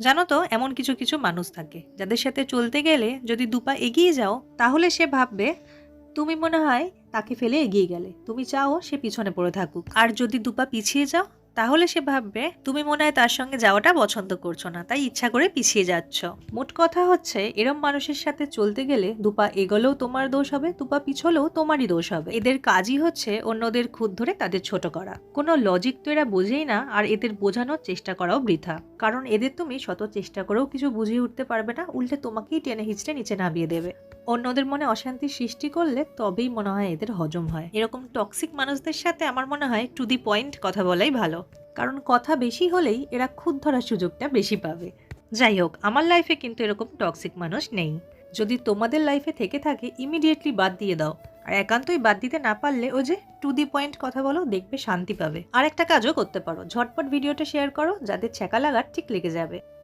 জানো তো, এমন কিছু কিছু মানুষ থাকে, যাদের সাথে চলতে গেলে যদি দুপা এগিয়ে যাও, তাহলে সে ভাববে, তুমি মনে হয় তাকে ফেলে এগিয়ে গেলে। তুমি চাও সে পিছনে পড়ে থাকুক। আর যদি দুপা পিছিয়ে যাও তাহলে সে ভাববে, তুমি মনে হয় তার সঙ্গে যাওয়াটা পছন্দ করছ না, তাই ইচ্ছা করে পিছিয়ে যাচ্ছ। মোট কথা হচ্ছে, এরম মানুষের সাথে চলতে গেলে দুপা এগোলেও তোমার দোষ হবে, দুপা পিছলেও তোমারই দোষ হবে। এদের কাজই হচ্ছে অন্যদের খুদ ধরে তাদের ছোট করা। কোনো লজিক তো এরা বোঝেই না, আর এদের বোঝানোর চেষ্টা করাও বৃথা। কারণ এদের তুমি শত চেষ্টা করেও কিছু বুঝিয়ে উঠতে পারবে না, উল্টে তোমাকেই টেনে হিচড়ে নিচে নামিয়ে দেবে। অন্যদের মনে অশান্তি সৃষ্টি করলে তবেই মনে হয় এদের হজম হয়। এরকম টক্সিক মানুষদের সাথে আমার মনে হয় টু দি পয়েন্ট কথা বলাই ভালো। কারণ কথা বেশি হলেই এরা খুদ ধরার সুযোগটা বেশি পাবে। যাই হোক, আমার লাইফে কিন্তু এরকম টক্সিক মানুষ নেই। যদি তোমাদের লাইফে থেকে থাকে ইমিডিয়েটলি বাদ দিয়ে দাও। আর একান্তই বাদ দিতে না পারলে ও যে টু দি পয়েন্ট কথা বলো, দেখবে শান্তি পাবে। আর একটা কাজও করতে পারো। ঝটপট ভিডিওটা শেয়ার করো যাদের ছ্যাঁকা লাগার ঠিক লেগে যাবে।